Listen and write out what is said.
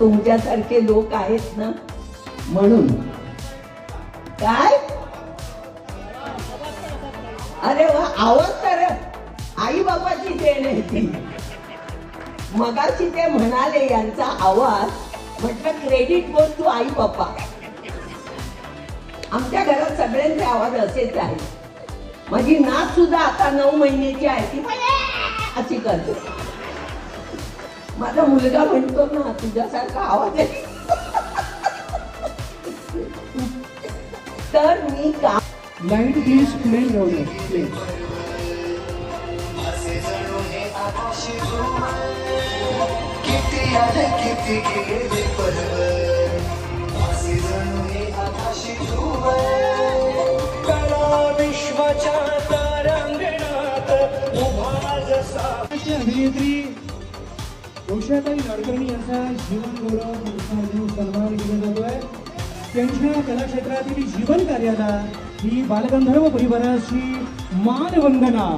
तुमच्यासारखे लोक आहेत ना? म्हणून. काय? अरे वा आवाज तर आई बाबाची देण आहे ती. मगाशी ते म्हणाले यांचा आवाज म्हटलं क्रेडिट कोण तू आई बाप्पा आमच्या घरात सगळ्यांचे आवाज असेच आहे माझी नात सुद्धा आता नऊ महिन्याची आहे ती. अशी करते. माझा मुलगा म्हणतो ना तुझ्यासारखा आवाज आहे. तर मी का लाइट प्लीज प्लेन राहू प्लीज किती आले किती गेले पर्वत असे जणू हे आकाशी झुंबर कला विश्वाच्या तारांगणात उभा जसा ची अभिनेत्री उषाताई नाडकर्णी यांचा जीवन गौरव पुरस्कार देऊन सन्मान केला जातोय. त्यांच्या कलाक्षेत्रातील जीवन कार्याला ही बालगंधर्व परिवाराची मानवंदना.